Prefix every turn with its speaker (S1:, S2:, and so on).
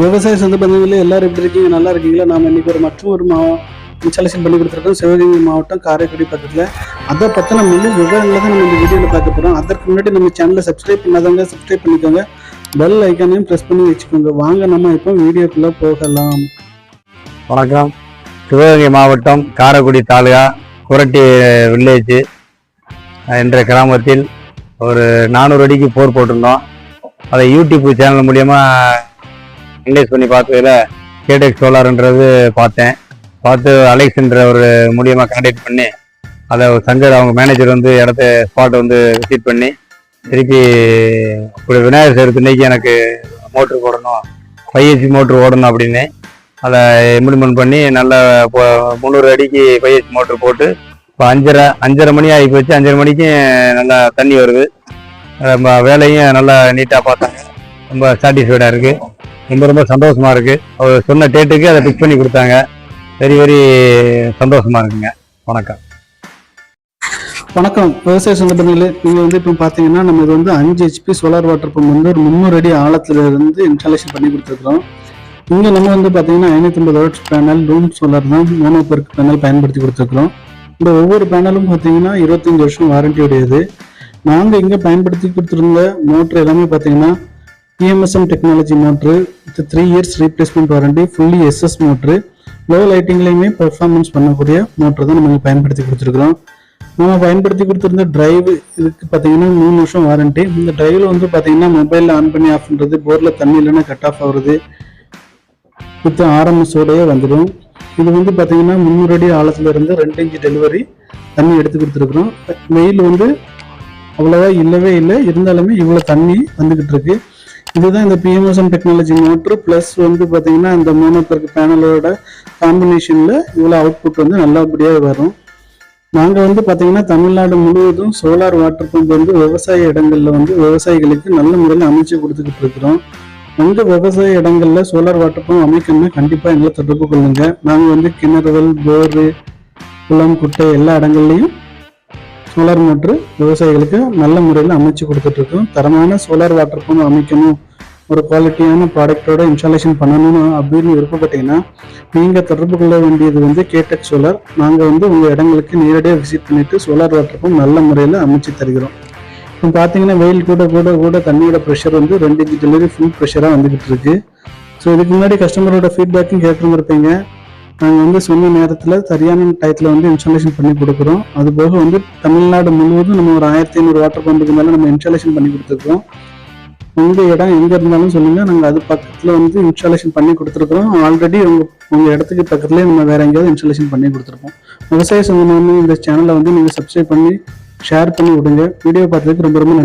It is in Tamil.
S1: விவசாய சொந்த பந்தங்களில் எல்லாரும் எப்படி இருக்கீங்க நல்லா இருக்கீங்களா நாம் இன்றைக்கி ஒரு மற்ற ஒரு மாவட்டம் செலக்ஷன் பண்ணி கொடுத்துருக்கோம் சிவகங்கை மாவட்டம் காரைக்குடி பக்கத்தில் அதை நம்ம வந்து விவரங்களை தான் நம்ம இந்த வீடியோவில் பார்க்க போகிறோம் அதற்கு முன்னாடி நம்ம சேனலை சப்ஸ்கிரைப் பண்ணாதவங்க சப்ஸ்கிரைப் பண்ணிக்கோங்க பெல் ஐக்கானையும் ப்ரெஸ் பண்ணி வச்சுக்கோங்க வாங்க நம்ம இப்போ வீடியோக்குள்ளே போகலாம்
S2: வணக்கம் சிவகங்கை மாவட்டம் காரைக்குடி தாலுகா குரட்டி வில்லேஜ் என்ற கிராமத்தில் ஒரு நானூறு அடிக்கு போர் போட்டிருந்தோம் அதை யூடியூப் சேனல் மூலியமாக அனலைஸ் பண்ணி பார்த்ததில் கேடெக் சோலார்ன்றது பார்த்தேன் பார்த்து அலெக்ஸ்ன்ற ஒரு மூலியமாக கான்டெக்ட் பண்ணி அதை சங்கர் அவங்க மேனேஜர் வந்து இடத்த ஸ்பாட் வந்து விசிட் பண்ணி திருப்பி இப்படி விநாயகர் சதுர்த்தி இன்னைக்கு எனக்கு மோட்ரு போடணும் ஃபைவ் மோட்ரு ஓடணும் அப்படின்னு அதை இம்ப்ளிமெண்ட் பண்ணி நல்லா இப்போ முந்நூறு அடிக்கு ஃபைவ் மோட்ரு போட்டு இப்போ அஞ்சரை அஞ்சரை மணி ஆகி போச்சு அஞ்சரை மணிக்கு நல்லா தண்ணி வருது நம்ம வேலையும் நல்லா நீட்டாக பார்த்தாங்க ரொம்ப சாட்டிஸ்ஃபைடாக இருக்குது ரொம்ப ரொம்ப சந்தோஷமா இருக்கு அவர் சொன்ன டேட்டுக்கு அதை பிக் பண்ணி கொடுத்தாங்க வெரி வெரி சந்தோஷமா இருக்குங்க வணக்கம்
S1: வணக்கம் விவசாய சங்கடங்களே நீங்க நீங்கள் வந்து இப்போ பார்த்தீங்கன்னா நம்ம இது வந்து அஞ்சு ஹெச்பி சோலார் வாட்டர் பம்ப் வந்து ஒரு முந்நூறு அடி ஆழத்துல இருந்து இன்ஸ்டாலேஷன் பண்ணி கொடுத்துருக்கோம் இங்கே நம்ம வந்து பார்த்தீங்கன்னா ஐம்பது வாட்ஸ் பேனல் ரூம் சோலார் தான் மோனோ பெர்க் பேனல் பயன்படுத்தி கொடுத்துருக்குறோம் இந்த ஒவ்வொரு பேனலும் பார்த்தீங்கன்னா இருபத்தஞ்சி வருஷம் வாரண்டி உடையது நாங்கள் இங்கே பயன்படுத்தி கொடுத்துருந்த மோட்ரு எல்லாமே பார்த்தீங்கன்னா PMSM technology motor with three years replacement warranty fully SS motor low லைட்டிங்லேயுமே பர்ஃபார்மன்ஸ் பண்ணக்கூடிய மோட்ரு தான் நம்ம பயன்படுத்தி கொடுத்துருக்குறோம் நம்ம பயன்படுத்தி கொடுத்துருந்த டிரைவ் இதுக்கு பார்த்தீங்கன்னா மூணு வருஷம் வாரண்ட்டி இந்த டிரைவில் வந்து பார்த்தீங்கன்னா மொபைலில் ஆன் பண்ணி ஆஃப் பண்ணுறது போரில் தண்ணி இல்லைன்னா கட் ஆஃப் ஆகுறது வித் ஆரம்பிச்சோடையே வந்துடும் இது வந்து பார்த்தீங்கன்னா முன்னூறு அடி ஆழத்துலேருந்து ரெண்டு இன்ச்சு டெலிவரி தண்ணி எடுத்து கொடுத்துருக்குறோம் வெயில் வந்து அவ்வளோவா இல்லவே இல்லை இருந்தாலுமே இவ்வளோ தண்ணி வந்துக்கிட்டு இருக்குது இதுதான் இந்த பிஎம்எஸ்எம் டெக்னாலஜி மோட்ரு ப்ளஸ் வந்து பார்த்தீங்கன்னா இந்த மோனோபர்க் பேனலோட காம்பினேஷனில் இவ்வளோ அவுட்புட் வந்து நல்லபடியாக வரும் நாங்கள் வந்து பார்த்தீங்கன்னா தமிழ்நாடு முழுவதும் சோலார் வாட்டர் பம்ப் வந்து விவசாய இடங்களில் வந்து விவசாயிகளுக்கு நல்ல முறையில் அமைச்சு கொடுத்துக்கிட்டு இருக்கிறோம் உங்கள் விவசாய இடங்களில் சோலார் வாட்டர் பம்ப் அமைக்கணும்னா கண்டிப்பாக எங்களை தொடர்பு கொள்ளுங்கள் நாங்கள் வந்து கிணறுகள் போர் குளம் குட்டை எல்லா இடங்கள்லையும் சோலார் மோட்ரு விவசாயிகளுக்கு நல்ல முறையில் அமைச்சு கொடுத்துட்ருக்கோம் தரமான சோலார் வாட்டர் பம்ப் அமைக்கணும் ஒரு குவாலிட்டியான ப்ராடக்டோட இன்ஸ்டாலேஷன் பண்ணணும் அப்படின்னு விருப்பப்பட்டீங்கன்னா நீங்கள் தொடர்பு கொள்ள வேண்டியது வந்து கேடெக் சோலார் நாங்கள் வந்து உங்கள் இடங்களுக்கு நேரடியாக விசிட் பண்ணிவிட்டு சோலார் வாட்டர் பம்ப் நல்ல முறையில் அமைச்சு தருகிறோம் இப்போ பார்த்தீங்கன்னா வெயில் கூட கூட கூட தண்ணியோட ப்ரெஷர் வந்து ரெண்டு இன்ச்சு டெலிவரி ஃபுல் ப்ரெஷராக வந்துக்கிட்டு இருக்குது ஸோ இதுக்கு முன்னாடி கஸ்டமரோட ஃபீட்பேக்கும் கேட்டுருந்துருப்பீங்க நாங்கள் வந்து சொன்ன நேரத்தில் சரியான டயத்தில் வந்து இன்ஸ்டாலேஷன் பண்ணி கொடுக்குறோம் அதுபோக வந்து தமிழ்நாடு முழுவதும் நம்ம ஒரு ஆயிரத்தி ஐநூறு வாட்டர் பம்புக்கு மேலே நம்ம இன்ஸ்டாலேஷன் பண்ணி கொடுத்துருக்கோம் உங்கள் இடம் எங்கே இருந்தாலும் சொல்லுங்கள் நாங்கள் அது பக்கத்தில் வந்து இன்ஸ்டாலேஷன் பண்ணி கொடுத்துருக்குறோம் ஆல்ரெடி உங்கள் உங்கள் இடத்துக்கு பக்கத்துலேயே நம்ம வேறு எங்கேயாவது இன்ஸ்டாலேஷன் பண்ணி கொடுத்துருக்கோம்
S2: விவசாய சங்கமான இந்த சேனலை வந்து நீங்கள் சப்ஸ்கிரைப் பண்ணி ஷேர் பண்ணி விடுங்க வீடியோ பார்த்ததுக்கு ரொம்ப ரொம்ப நன்றி